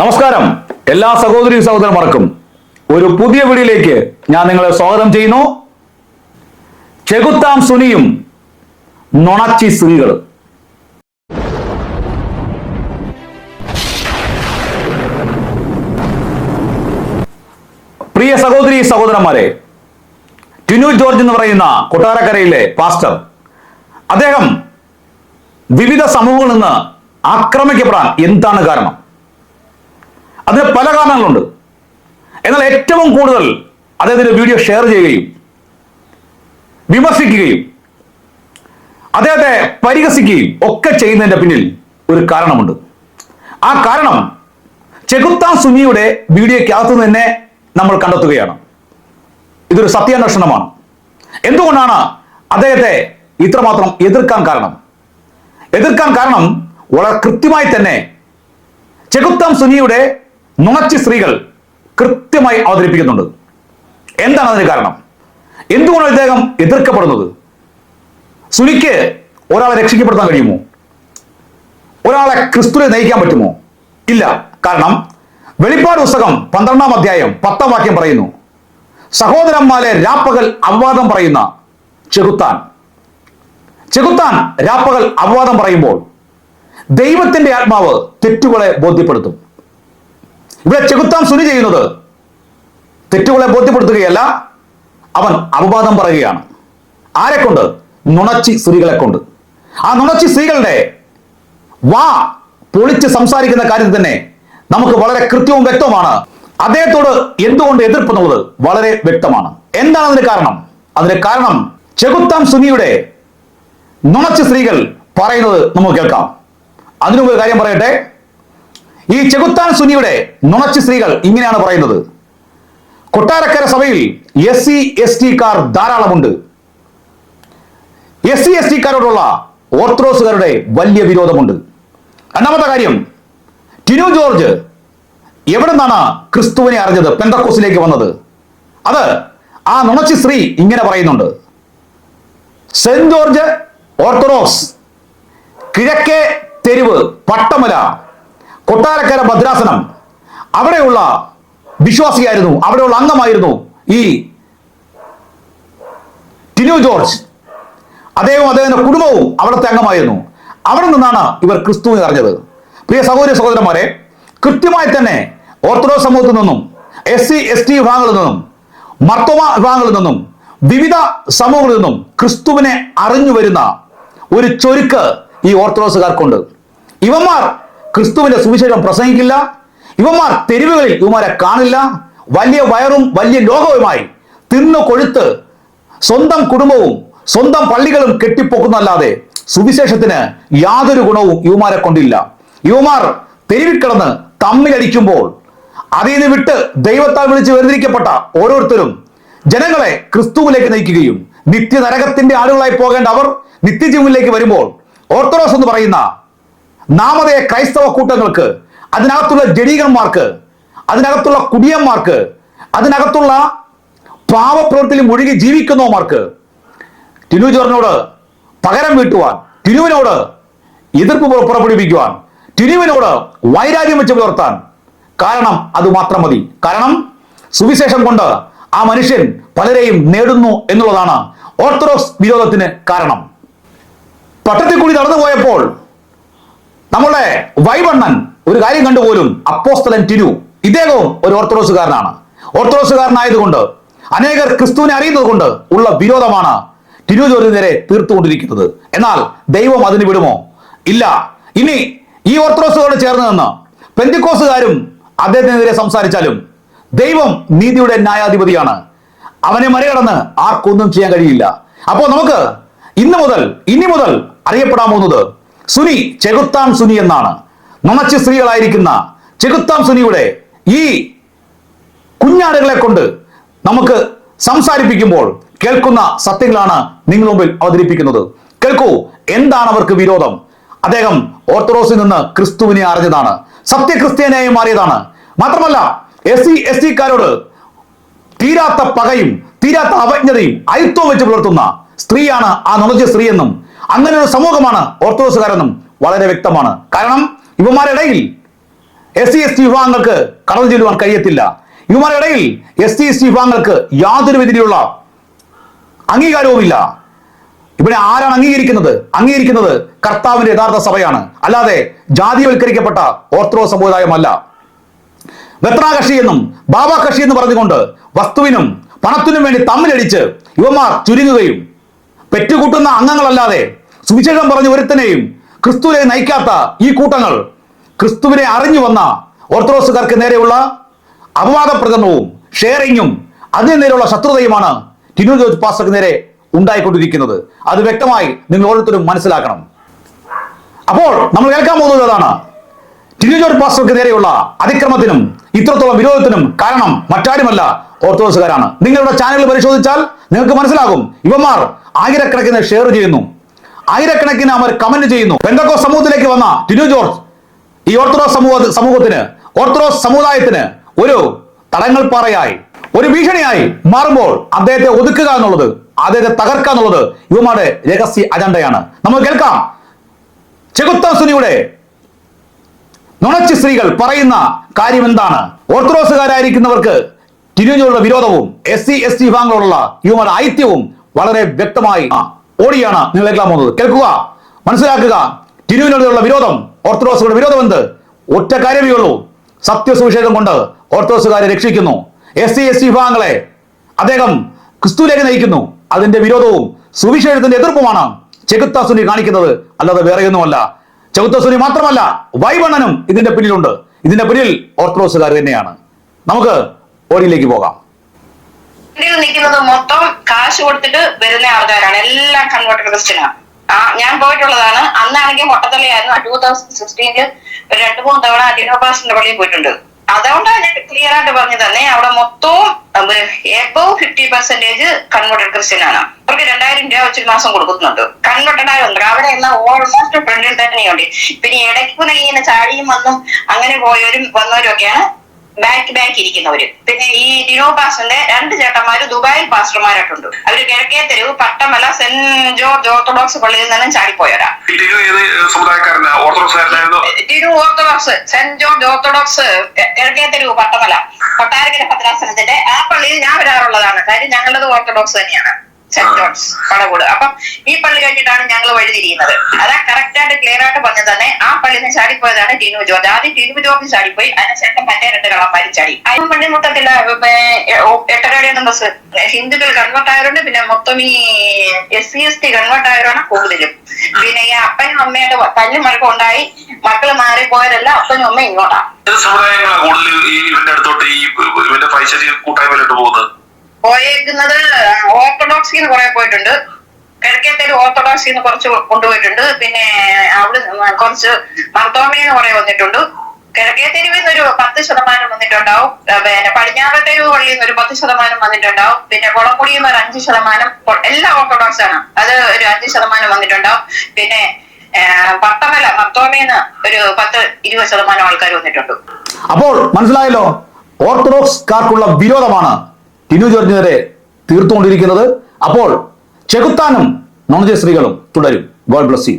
നമസ്കാരം. എല്ലാ സഹോദരി സഹോദരന്മാർക്കും ഒരു പുതിയ വീഡിയോയിലേക്ക് ഞാൻ നിങ്ങളെ സ്വാഗതം ചെയ്യുന്നു. ചെകുത്താം സുനിയും നൊണച്ചി സ്ത്രീകളും പ്രിയ സഹോദരി സഹോദരന്മാരെ ടിനു ജോർജ് എന്ന് പറയുന്ന കൊട്ടാരക്കരയിലെ പാസ്റ്റർ അദ്ദേഹം വിവിധ സമൂഹങ്ങളിൽ നിന്ന് ആക്രമിക്കപ്പെടാൻ എന്താണ് കാരണം? അതിന് പല കാരണങ്ങളുണ്ട്. എന്നാൽ ഏറ്റവും കൂടുതൽ അദ്ദേഹത്തിന്റെ വീഡിയോ ഷെയർ ചെയ്യുകയും വിമർശിക്കുകയും അദ്ദേഹത്തെ പരിഹസിക്കുകയും ഒക്കെ ചെയ്യുന്നതിന്റെ പിന്നിൽ ഒരു കാരണമുണ്ട്. ആ കാരണം ചെകുത്താൻ സുനിയുടെ വീഡിയോയ്ക്കകത്ത് തന്നെ നമ്മൾ കണ്ടെത്തുകയാണ്. ഇതൊരു സത്യാന്വേഷണമാണ്. എന്തുകൊണ്ടാണ് അദ്ദേഹത്തെ ഇത്രമാത്രം എതിർക്കാൻ കാരണം? എതിർക്കാൻ കാരണം വളരെ കൃത്യമായി തന്നെ ചെകുത്താം സുനിയുടെ നുണച്ചി സ്ത്രീകൾ കൃത്യമായി അവതരിപ്പിക്കുന്നുണ്ട്. എന്താണ് അതിന് കാരണം? എന്തുകൊണ്ടാണ് ഇദ്ദേഹം എതിർക്കപ്പെടുന്നത്? സുനിക്ക് ഒരാളെ രക്ഷിക്കപ്പെടുത്താൻ കഴിയുമോ? ഒരാളെ ക്രിസ്തുവിനെ നയിക്കാൻ പറ്റുമോ? ഇല്ല. കാരണം വെളിപ്പാട് പുസ്തകം പന്ത്രണ്ടാം അധ്യായം പത്താം വാക്യം പറയുന്നു. സഹോദരന്മാരെ രാപ്പകൽ അപവാദം പറയുന്ന ചെകുത്താൻ. ചെകുത്താൻ രാപ്പകൽ അപവാദം പറയുമ്പോൾ ദൈവത്തിന്റെ ആത്മാവ് തെറ്റുകളെ ബോധ്യപ്പെടുത്തും. ഇവിടെ ചെകുത്താൻ സുനി ചെയ്യുന്നത് തെറ്റുകളെ ബോധ്യപ്പെടുത്തുകയല്ല അവൻ അപവാദം പറയുകയാണ്. ആരെ കൊണ്ട്? നുണച്ചി സ്ത്രീകളെ കൊണ്ട്. ആ നുണച്ചി സ്ത്രീകളുടെ വാ പൊളിച്ച് സംസാരിക്കുന്ന കാര്യത്തിൽ തന്നെ നമുക്ക് വളരെ കൃത്യവും വ്യക്തവുമാണ്. അദ്ദേഹത്തോട് എന്തുകൊണ്ട് എതിർപ്പെന്നുള്ളത് വളരെ വ്യക്തമാണ്. എന്താണ് അതിന് കാരണം? അതിന് കാരണം ചെകുത്താം സുനിയുടെ നുണച്ച സ്ത്രീകൾ പറയുന്നത് നമുക്ക് കേൾക്കാം. അതിനു കാര്യം പറയട്ടെ? ഈ ചെകുത്താൻ സുനിയുടെ നുണച്ച് സ്ത്രീകൾ ഇങ്ങനെയാണ് പറയുന്നത്. കൊട്ടാരക്കര സഭയിൽ എസ് സി എസ് ടിക്കാർ ധാരാളമുണ്ട്. എസ് സി എസ് ടിക്കാരോടുള്ള ഓർത്തഡോക്സുകാരുടെ വലിയ വിരോധമുണ്ട്. രണ്ടാമത്തെ കാര്യം ടിനു ജോർജ് എവിടെ നിന്നാണ് ക്രിസ്തുവിനെ അറിഞ്ഞത്? പെന്തക്കോസിലേക്ക് വന്നത്. അത് ആ നുണച്ചി സ്ത്രീ ഇങ്ങനെ പറയുന്നുണ്ട്. സെന്റ് ജോർജ് ഓർത്തഡോക്സ് കിഴക്കേ തെരുവ് പട്ടമല കൊട്ടാരക്കര ഭദ്രാസനം. അവിടെയുള്ള വിശ്വാസിയായിരുന്നു അവിടെയുള്ള അംഗമായിരുന്നു ഈ ടിനു ജോർജ്. അദ്ദേഹവും അദ്ദേഹത്തിന്റെ കുടുംബവും അവിടുത്തെ അംഗമായിരുന്നു. അവിടെ നിന്നാണ് ഇവർ ക്രിസ്തുവിനെ അറിഞ്ഞത്. പ്രിയ സഹോദര സഹോദരന്മാരെ കൃത്യമായി തന്നെ ഓർത്തഡോക്സ് സമൂഹത്തിൽ നിന്നും എസ് സി എസ് ടി വിഭാഗങ്ങളിൽ നിന്നും മർത്തോമ വിഭാഗങ്ങളിൽ നിന്നും വിവിധ സമൂഹങ്ങളിൽ നിന്നും ക്രിസ്തുവിനെ അറിഞ്ഞു വരുന്ന ഒരു ചൊരുക്ക് ഈ ഓർത്തഡോക്സുകാർക്കുണ്ട്. ഇവന്മാർ ക്രിസ്തുവിന്റെ സുവിശേഷം പ്രസംഗിക്കില്ല. ഇവന്മാർ തെരുവുകളിൽ ഇവന്മാരെ കാണില്ല. വലിയ വയറും വലിയ ലോകവുമായി തിന്നു കൊഴുത്ത് സ്വന്തം കുടുംബവും സ്വന്തം പള്ളികളും കെട്ടിപ്പൊക്കുന്നല്ലാതെ സുവിശേഷത്തിന് യാതൊരു ഗുണവും യുവമാരെ കൊണ്ടില്ല. യുവമാർ തെരുവിൽ കിടന്ന് തമ്മിലടിക്കുമ്പോൾ അതിൽ നിന്ന് വിട്ട് ദൈവത്താൽ വിളിച്ച് വേർതിരിക്കപ്പെട്ട ഓരോരുത്തരും ജനങ്ങളെ ക്രിസ്തുവിലേക്ക് നയിക്കുകയും നിത്യനരകത്തിന്റെ ആളുകളായി പോകേണ്ട അവർ നിത്യജീവനിലേക്ക് വരുമ്പോൾ ഓർത്തഡോക്സ് എന്ന് പറയുന്ന നാമതയ ക്രൈസ്തവ കൂട്ടങ്ങൾക്ക് അതിനകത്തുള്ള ജഡീകന്മാർക്ക് അതിനകത്തുള്ള കുടിയന്മാർക്ക് അതിനകത്തുള്ള പാവപ്രവൃത്തിയിൽ മുഴുകി ജീവിക്കുന്നവന്മാർക്ക് ടിനു പകരം വീട്ടുവാൻ ടിനുവിനോട് എതിർപ്പ് പുറ- പുറപ്പെടുവിക്കുവാൻ ടിനുവിനോട് വൈരാഗ്യം വെച്ച് പുലർത്താൻ. കാരണം അത് മാത്രം മതി. കാരണം സുവിശേഷം കൊണ്ട് ആ മനുഷ്യൻ പലരെയും നേടുന്നു എന്നുള്ളതാണ് ഓർത്തഡോക്സ് വിരോധത്തിന് കാരണം. പട്ടത്തിൽ കൂടി നടന്നു പോയപ്പോൾ നമ്മുടെ വൈവണ്ണൻ ഒരു കാര്യം കണ്ടുപോലും അപ്പോസ്തലൻ തിരു ഇദ്ദേഹവും ഒരു ഓർത്തഡോക്സുകാരനാണ്. ഓർത്തഡോക്സുകാരനായതുകൊണ്ട് അനേകർ ക്രിസ്തുവിനെ അറിയുന്നത് കൊണ്ട് ഉള്ള വിരോധമാണ് തിരു ജോർജിന് നേരെ തീർത്തുകൊണ്ടിരിക്കുന്നത്. എന്നാൽ ദൈവം അതിന് വിടുമോ? ഇല്ല. ഇനി ഈ ഓർത്തഡോക്സുകളോട് ചേർന്ന് നിന്ന് പെന്തിക്കോസുകാരും അദ്ദേഹത്തിനെതിരെ സംസാരിച്ചാലും ദൈവം നീതിയുടെ ന്യായാധിപതിയാണ്. അവനെ മറികടന്ന് ആർക്കൊന്നും ചെയ്യാൻ കഴിയില്ല. അപ്പോൾ നമുക്ക് ഇന്ന് മുതൽ ഇനി മുതൽ അറിയപ്പെടാൻ പോകുന്നത് സുനി ചെകുത്താം സുനി എന്നാണ്. നുണച്ച സ്ത്രീകളായിരിക്കുന്ന ചെകുത്താം സുനിയുടെ ഈ കുഞ്ഞാടുകളെ കൊണ്ട് നമുക്ക് സംസാരിപ്പിക്കുമ്പോൾ കേൾക്കുന്ന സത്യങ്ങളാണ് നിങ്ങൾ മുമ്പിൽ അവതരിപ്പിക്കുന്നത്. കേൾക്കൂ എന്താണ് അവർക്ക് വിരോധം? അദ്ദേഹം ഓർത്തഡോക്സിൽ നിന്ന് ക്രിസ്തുവിനെ അറിഞ്ഞതാണ്. സത്യക്രിസ്ത്യനായി മാറിയതാണ്. മാത്രമല്ല എസ് സി എസ് സിക്കാരോട് തീരാത്ത പകയും തീരാത്ത അവജ്ഞതയും അയിത്വം വെച്ച് പുലർത്തുന്ന സ്ത്രീയാണ് ആ നുണച്ച സ്ത്രീ എന്നും അങ്ങനെ ഒരു സമൂഹമാണ് ഓർത്തഡോക്സുകാരെന്നും വളരെ വ്യക്തമാണ്. കാരണം ഇവന്മാരിടയിൽ എസ് സി എസ് ടി വിഭാഗങ്ങൾക്ക് കടന്നു ചെല്ലുവാൻ കഴിയത്തില്ല. ഇവന്മാരിടയിൽ എസ് സി എസ് ടി വിഭാഗങ്ങൾക്ക് യാതൊരു വിധിയിലുള്ള അംഗീകാരവുമില്ല. ഇവിടെ ആരാണ് അംഗീകരിക്കുന്നത്? അംഗീകരിക്കുന്നത് കർത്താവിന്റെ യഥാർത്ഥ സഭയാണ്. അല്ലാതെ ജാതിവൽക്കരിക്കപ്പെട്ട ഓർത്തഡോക്സ് സമുദായമല്ല. വെത്രാ കക്ഷി എന്നും ബാബ കക്ഷി എന്ന് പറഞ്ഞുകൊണ്ട് വസ്തുവിനും പണത്തിനും വേണ്ടി തമ്മിലടിച്ച് യുവമാർ ചുരുങ്ങുകയും പെറ്റുകൂട്ടുന്ന അംഗങ്ങളല്ലാതെ സുവിശേഷം പറഞ്ഞ ഒരുത്തനെയും ക്രിസ്തുവിനെ നയിക്കാത്ത ഈ കൂട്ടങ്ങൾ ക്രിസ്തുവിനെ അറിഞ്ഞു വന്ന ഓർത്തഡോക്സുകാർക്ക് നേരെയുള്ള അപവാദ പ്രചരണവും ഷെയറിങ്ങും അതിനു നേരെയുള്ള ശത്രുതയുമാണ് ടിനു ജോർജ് പാസ്റ്റർക്ക് നേരെ ഉണ്ടായിക്കൊണ്ടിരിക്കുന്നത്. അത് വ്യക്തമായി നിങ്ങൾ ഓരോരുത്തരും മനസ്സിലാക്കണം. അപ്പോൾ നമ്മൾ കേൾക്കാൻ പോകുന്നത് അതാണ്. ടിനു ജോർജ് പാസ്റ്റർക്ക് നേരെയുള്ള അതിക്രമത്തിനും ഇത്രത്തോളം വിരോധത്തിനും കാരണം മറ്റാരുമല്ല ഓർത്തഡോക്സുകാരാണ്. നിങ്ങളുടെ ചാനൽ പരിശോധിച്ചാൽ നിങ്ങൾക്ക് മനസ്സിലാകും. ഇവന്മാർ ആയിരക്കണക്കിന് ഷെയർ ചെയ്യുന്നു. ആയിരക്കണക്കിന് അവർ കമന്റ് ചെയ്യുന്നു. പെന്തക്കോ സമൂഹത്തിലേക്ക് വന്ന തിരു ജോർജ് ഈ ഓർത്തഡോക്സ് സമൂഹ സമൂഹത്തിന് ഓർത്തഡോക്സ് സമുദായത്തിന് ഒരു തടങ്ങൾ പാറയായി. ഒരു ഭീഷണിയായി മാറുമ്പോൾ അദ്ദേഹത്തെ ഒതുക്കുക എന്നുള്ളത് അദ്ദേഹത്തെ തകർക്കുക എന്നുള്ളത് ഇവമാരുടെ രഹസ്യ അജണ്ടയാണ്. നമ്മൾ കേൾക്കാം. ചെകുത്തം സുനിയുടെ നുണച്ച് സ്ത്രീകൾ പറയുന്ന കാര്യം എന്താണ് ഓർത്തഡോക്സുകാരായിരിക്കുന്നവർക്ക് ടിനുവിനോടുള്ള വിരോധവും എസ് സി എസ് ടി വിഭാഗങ്ങളോടുള്ള യുവമാരുടെ ഐത്യവും വളരെ വ്യക്തമായി ഓടിയാണ് നിങ്ങൾ കേൾക്കാൻ പോകുന്നത് കേൾക്കുക മനസ്സിലാക്കുക. തിരുവിനോടുള്ള വിരോധം ഓർത്തഡോക്സുകളുടെ വിരോധം എന്ത്? ഒറ്റ കാര്യമേ ഉള്ളൂ. സത്യസുവിശേഷം കൊണ്ട് ഓർത്തഡോക്സുകാരെ രക്ഷിക്കുന്നു. എസ് സി എസ് സി വിഭാഗങ്ങളെ അദ്ദേഹം ക്രിസ്തുവിലേക്ക് നയിക്കുന്നു. അതിന്റെ വിരോധവും സുവിശേഷത്തിന്റെ എതിർപ്പുമാണ് ചെകുത്താസുനി കാണിക്കുന്നത്. അല്ലാതെ വേറെയൊന്നുമല്ല. ചെകുത്ത ചെകുത്താസുനി മാത്രമല്ല വൈവണ്ണനും ഇതിന്റെ പിന്നിലുണ്ട്. ഇതിന്റെ പിന്നിൽ ഓർത്തഡോക്സുകാർ തന്നെയാണ്. നമുക്ക് ഓടിയിലേക്ക് പോകാം. നിൽക്കുന്നത് മൊത്തം കാശ് കൊടുത്തിട്ട് വരുന്ന ആൾക്കാരാണ്. എല്ലാം കൺവേർട്ടഡ് ക്രിസ്ത്യനാണ് ആ ഞാൻ പോയിട്ടുള്ളതാണ്. അന്നാണെങ്കിൽ മൊട്ടത്തലയായിരുന്നു ടൂ തൗസൻഡ് സിക്സ്റ്റീനിൽ ഒരു രണ്ട് മൂന്ന് തവണ അഡിനോപാസിന്റെ പള്ളിയിൽ പോയിട്ടുണ്ട്. അതുകൊണ്ടാണ് ഞാൻ ക്ലിയർ ആയിട്ട് പറഞ്ഞു തന്നെ അവിടെ മൊത്തവും above fifty percentage converted Christian ആണ്. അവർക്ക് രണ്ടായിരം രൂപ വെച്ച് മാസം കൊടുക്കുന്നുണ്ട്. കൺവേർട്ടഡ് ആയുണ്ട് അവിടെ എല്ലാം ഓൾമോസ്റ്റ് ഫ്രണ്ടിൽ തന്നെയുണ്ട്. പിന്നെ ഇടയ്ക്ക് ഇങ്ങനെ ചാടിയും വന്നും അങ്ങനെ പോയവരും വന്നവരും ഒക്കെയാണ്. ബാക്ക് ബാക്ക് ഇരിക്കുന്നവര്. പിന്നെ ഈ ടിനോ പാസ്റ്ററിന്റെ രണ്ട് ചേട്ടന്മാര് ദുബായിൽ പാസ്റ്റർമാരായിട്ടുണ്ട്. അവർ കിഴക്കേ തെരുവ് പട്ടമല സെന്റ് ജോർജ് ഓർത്തഡോക്സ് പള്ളിയിൽ നിന്നും ചാടിപ്പോയവരാ. Tinu orthodox saint George orthodox കിഴക്കേ തെരുവ് പട്ടമല. കൊട്ടാരക്കര ഭദ്രാസനത്തിന്റെ ആ പള്ളിയിൽ ഞാൻ വരാറുള്ളതാണ്. കാര്യം ഞങ്ങളത് ഓർത്തഡോക്സ് തന്നെയാണ്. സെന്റ് ജോർജ് പടകൂട് അപ്പം ഈ പള്ളി കഴിഞ്ഞിട്ടാണ് ഞങ്ങൾ വഴിതിരിയുന്നത് അതാ കറക്റ്റ് ആയിട്ട് ക്ലിയർ ആയിട്ട് പറഞ്ഞത് തന്നെ ആ പള്ളിയിൽ നിന്ന് ചാടിപ്പോയതാണ് ടിനു ജോർജ് ആദ്യം ടിനു ജോർജ് ചാടിപ്പോയി അതിനുശേഷം മറ്റേ രണ്ട് കള്ളന്മാരും ചാടി. അതിന് പള്ളി മുട്ടത്തില്ല എട്ടരയുടെ ബസ് ഹിന്ദുക്കൾ കൺവേർട്ട് ആയവരുണ്ട് പിന്നെ മൊത്തം ഈ S C S T convert ആയവരാണ് കൂടുതലും. പിന്നെ ഈ അപ്പനും അമ്മയുടെ തല്ലും മഴക്കം ഉണ്ടായി. മക്കൾ മാറിപ്പോയതല്ല അപ്പനും അമ്മയും ഇങ്ങോട്ടാ. ഏത് സമുദായങ്ങളാണ് കൂടുതൽ ഈ ഇവന്റെ അടുത്തോട്ട് ഈ ഇവന്റെ പൈസ കൂട്ടായ്മയിലോട്ട് പോകുന്നത്? പോയേക്കുന്നത് ഓർത്തഡോക്സിന്ന് കുറെ പോയിട്ടുണ്ട്. കിഴക്കേത്തേര് ഓർത്തഡോക്സിന്ന് കുറച്ച് കൊണ്ടുപോയിട്ടുണ്ട്. പിന്നെ അവിടെ കുറച്ച് മർത്തോമയെന്ന് കുറെ വന്നിട്ടുണ്ട്. കിഴക്കേ തെരുവിൽ നിന്ന് ഒരു പത്ത് ശതമാനം വന്നിട്ടുണ്ടാവും. പിന്നെ പടിഞ്ഞാറ് തെരുവ് പള്ളിയിൽ നിന്ന് ഒരു പത്ത് ശതമാനം വന്നിട്ടുണ്ടാവും. പിന്നെ കുളക്കുടിയിൽ നിന്ന് ഒരു അഞ്ച് ശതമാനം എല്ലാ ഓർത്തഡോക്സ് ആണ് അത് ഒരു അഞ്ച് ശതമാനം വന്നിട്ടുണ്ടാവും. പിന്നെ പത്തമല മർത്തോമയെന്ന് ഒരു പത്ത് ഇരുപത് ശതമാനം ആൾക്കാർ വന്നിട്ടുണ്ട്. അപ്പോൾ മനസ്സിലായല്ലോ ഓർത്തഡോക്സ് കാർക്കുള്ള വിരോധമാണ്. ടിനു ജോർജിനെതിരെ തീർത്തുകൊണ്ടിരിക്കുന്നത് അപ്പോൾ ചെകുത്താനും നോണജ സ്ത്രീകളും തുടരും. God bless you.